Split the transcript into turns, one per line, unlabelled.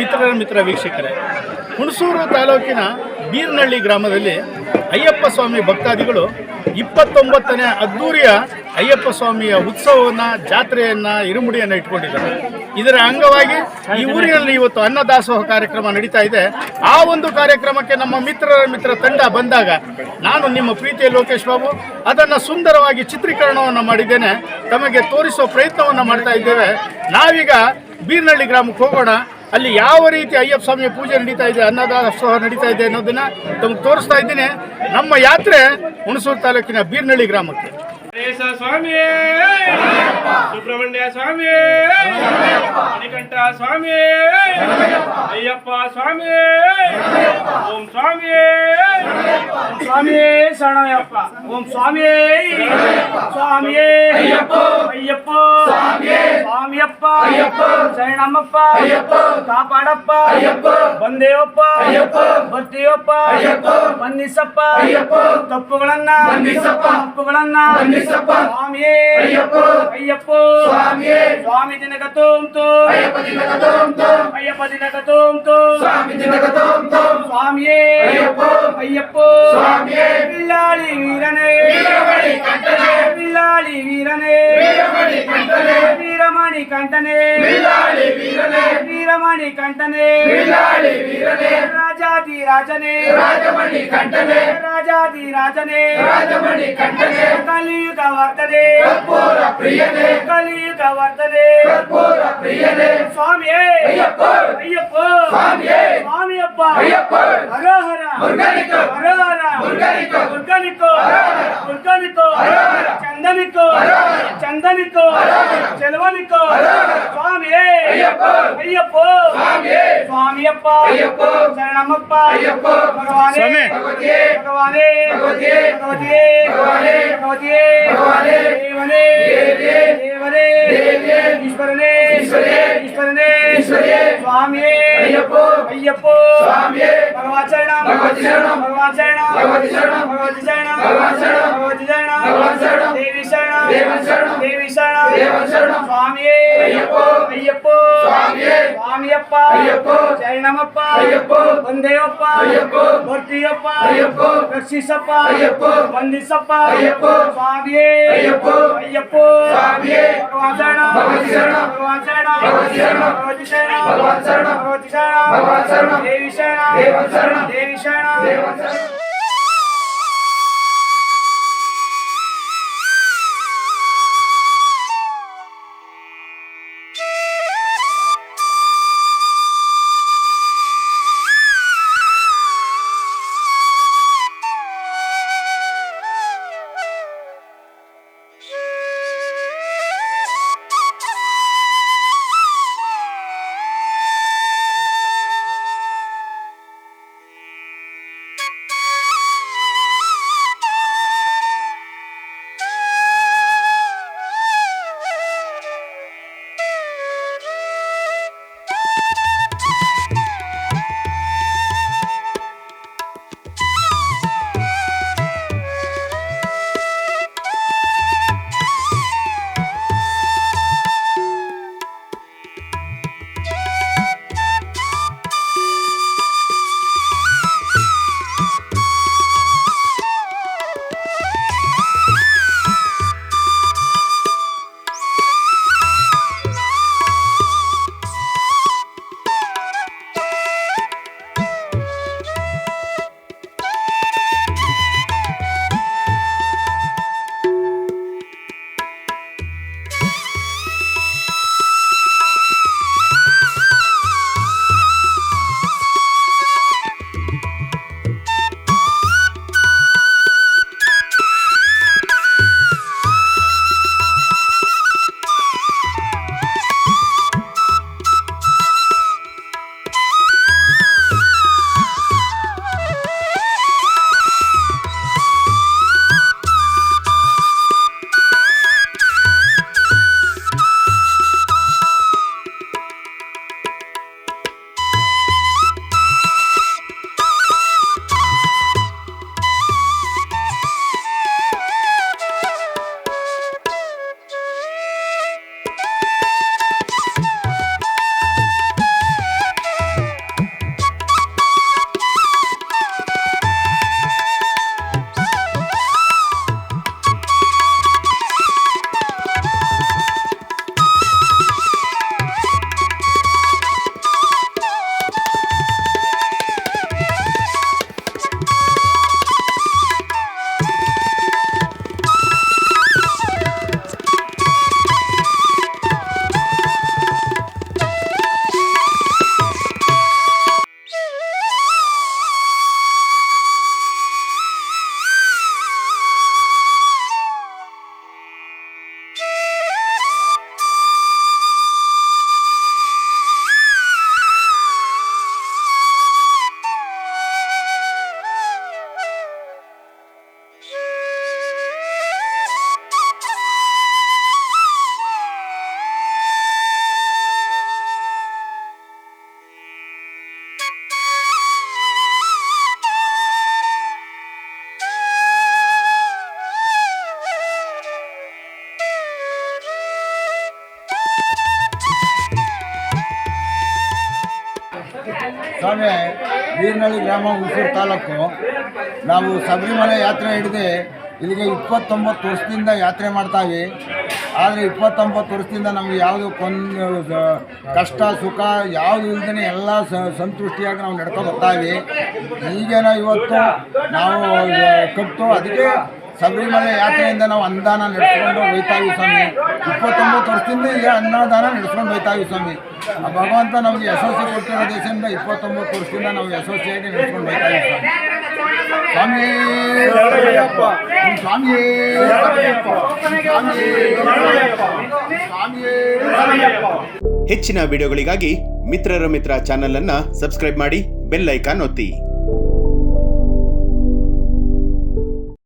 ಮಿತ್ರರ ಮಿತ್ರ ವೀಕ್ಷಕರೇ, ಹುಣಸೂರು ತಾಲೂಕಿನ ಬೀರ್ನಳ್ಳಿ ಗ್ರಾಮದಲ್ಲಿ ಅಯ್ಯಪ್ಪ ಸ್ವಾಮಿ ಭಕ್ತಾದಿಗಳು ಇಪ್ಪತ್ತೊಂಬತ್ತನೇ ಅದ್ದೂರಿಯ ಅಯ್ಯಪ್ಪ ಸ್ವಾಮಿಯ ಉತ್ಸವವನ್ನು, ಜಾತ್ರೆಯನ್ನು, ಇರುಮುಡಿಯನ್ನು ಇಟ್ಕೊಂಡಿದ್ದಾರೆ. ಇದರ ಅಂಗವಾಗಿ ಈ ಊರಿನಲ್ಲಿ ಇವತ್ತು ಅನ್ನದಾಸೋಹ ಕಾರ್ಯಕ್ರಮ ನಡೀತಾ ಇದೆ. ಆ ಒಂದು ಕಾರ್ಯಕ್ರಮಕ್ಕೆ ನಮ್ಮ ಮಿತ್ರರ ಮಿತ್ರ ತಂಡ ಬಂದಾಗ ನಾನು ನಿಮ್ಮ ಪ್ರೀತಿಯ ಲೋಕೇಶ್ ಬಾಬು, ಅದನ್ನು ಸುಂದರವಾಗಿ ಚಿತ್ರೀಕರಣವನ್ನು ಮಾಡಿದ್ದೇನೆ. ತಮಗೆ ತೋರಿಸುವ ಪ್ರಯತ್ನವನ್ನು ಮಾಡ್ತಾ ಇದ್ದೇವೆ. ನಾವೀಗ ಬೀರ್ನಳ್ಳಿ ಗ್ರಾಮಕ್ಕೆ ಹೋಗೋಣ. ಅಲ್ಲಿ ಯಾವ ರೀತಿ ಅಯ್ಯಪ್ಪ ಸ್ವಾಮಿಯ ಪೂಜೆ ನಡೀತಾ ಇದೆ ಅನ್ನದಾಸೋಹ ನಡೀತಾ ಇದೆ ಅನ್ನೋದನ್ನ ತಮ್ಗೆ ತೋರಿಸ್ತಾ ಇದ್ದೀನಿ. ನಮ್ಮ ಯಾತ್ರೆ ಹುಣಸೂರು ತಾಲೂಕಿನ ಬೀರ್ನಳ್ಳಿ ಗ್ರಾಮಕ್ಕೆ.
ಸ್ವಾಮಿ ಸುಬ್ರಹ್ಮಣ್ಯ ಸ್ವಾಮಿ ಮಣಿಕಂಠ ಸ್ವಾಮಿ ಅಯ್ಯಪ್ಪ ಸ್ವಾಮಿ ಓಂ
ಸ್ವಾಮಿ ಸ್ವಾಮಿ ಶರಣಯ್ಯಪ್ಪ! ಓಂ ಸ್ವಾಮಿ ಸ್ವಾಮಿಯೇ! ಅಯ್ಯಪ್ಪ! ಅಯ್ಯಪ್ಪ ಸ್ವಾಮಿಯಪ್ಪ ಶರಣಮ್ಮಪ್ಪ ಕಾಪಾಡಪ್ಪ ಬಂದೇವಪ್ಪ ಬರ್ತೀವಪ್ಪ ಬಂದಿಸಪ್ಪ ತಪ್ಪುಗಳನ್ನ ತಪ್ಪುಗಳನ್ನ ಸ್ವಾಮಿಯೇ ಅಯ್ಯಪ್ಪ ಸ್ವಾಮಿ ದಿನಕ ತೋಂತು ಅಯ್ಯಪ್ಪ ದಿನಕ ತೋಂತು ಸ್ವಾಮಿಯೇ ಅಯ್ಯಪ್ಪ ಬಿಲ್ಲಾಳಿ ವೀರನೇ ಬಿಲ್ಲಾಳಿ ವೀರನೇ వీరమణి కంటనే. వీరమణి కంటనే. రాజాది రాజనే. రాజమణి కంటనే. రాజాది రాజనే. రాజమణి కంటనే. కలియుగ వర్తనే కర్పూర ప్రియనే. కలియుగ వర్తనే కర్పూర ప్రియనే. స్వామియే అయ్యప్ప. అయ్యప్ప. స్వామియే స్వామి అప్ప. అయ్యప్ప. హరహర. మురుగనికో. హరహర. మురుగనికో. మురుగనికో. హరహర. మురుగనికో. హరహర. చందనికో. హరహర. చందనికో. சுவாமிக்கோ சுவாமியே ஐயப்போ சுவாமி அப்பா சரணமப்பா பகவானே பகவதியே பகவானே பகவதியே பகவதியே தேவனே தேவனே ஈஸ்வரனே ஈஸ்வரனே சுவாமியே ஐயப்போ ஐயப்போ சுவாமியே பகவான் சரணம் பகவதி சரணம் பகவான் சரணம் பகவதி சரணம் பகவான் சரணம் பகவதி சரணம் பகவான் சரணம் சுவாமியே ஐயப்போ ஐயப்போ சுவாமியே சுவாமியப்பா ஐயப்போ சரணமப்பா ஐயப்போ வந்தேயப்பா ஐயப்போ பொட்டியப்பா ஐயப்போ ரட்சிசப்பா ஐயப்போ வந்திசப்பா ஐயப்போ சுவாமியே ஐயப்போ ஐயப்போ சுவாமியே பகவான் சரணம் பகவதி சரணம் பகவான் சரணம் பகவதி சரணம் பகவதி சரணம் பகவான் சரணம் பகவதி சரணம் பகவான் சரணம் தேவி சரணம் தேவன் சரணம் தேவி சரணம் தேவன் சரணம்
ಶರಣ ಬೀರ್ನಳ್ಳಿ ಗ್ರಾಮ ಹುಣಸೂರು ತಾಲೂಕು. ನಾವು ಶಬರಿಮಲೆ ಯಾತ್ರೆ ಹಿಡಿದು ಇಲ್ಲಿಗೆ ಇಪ್ಪತ್ತೊಂಬತ್ತು ವರ್ಷದಿಂದ ಯಾತ್ರೆ ಮಾಡ್ತಾವೆ ಆದರೆ ಇಪ್ಪತ್ತೊಂಬತ್ತು ವರ್ಷದಿಂದ ನಮಗೆ ಯಾವುದು ಕೊಂದು ಕಷ್ಟ, ಸುಖ ಯಾವುದು ಇಲ್ದೇ ಎಲ್ಲ ಸಂತುಷ್ಟಿಯಾಗಿ ನಾವು ನಡ್ಕೊಂಡು ಬರ್ತಾವೆ ಈಗೇನೋ ಇವತ್ತು ನಾವು ಕಟ್ಟು ಅದಕ್ಕೆ ಶಬರಿಮಲೆ ಯಾತ್ರೆಯಿಂದ ನಾವು ಅನ್ನದಾನ ನಡೆಸ್ಕೊಂಡು ಹೋಯ್ತಾವಿ ಸ್ವಾಮಿ. ಇಪ್ಪತ್ತೊಂಬತ್ತು ವರ್ಷದಿಂದ ಈಗ ಅನ್ನದಾನ ನಡೆಸ್ಕೊಂಡು ಹೋಯ್ತಾವಿ ಸ್ವಾಮಿ. ಆ ಭಗವಂತ ನಮಗೆ ಯಶಸ್ಸು ಕೊಟ್ಟಿರೋ ದೇಶದಿಂದ ಇಪ್ಪತ್ತೊಂಬತ್ತು ವರ್ಷದಿಂದ ನಾವು ಯಶಸ್ವಿಯಾಗಿ ನಡೆಸ್ಕೊಂಡು ಹೋಯ್ತಾವಿ ಸ್ವಾಮಿ. ಸ್ವಾಮಿ ಸ್ವಾಮಿ ಸ್ವಾಮಿ
ಹೆಚ್ಚಿನ ವಿಡಿಯೋಗಳಿಗಾಗಿ ಮಿತ್ರರ ಮಿತ್ರ ಚಾನೆಲ್ ಅನ್ನ ಸಬ್ಸ್ಕ್ರೈಬ್ ಮಾಡಿ ಬೆಲ್ ಐಕಾನ್ ಒತ್ತಿ.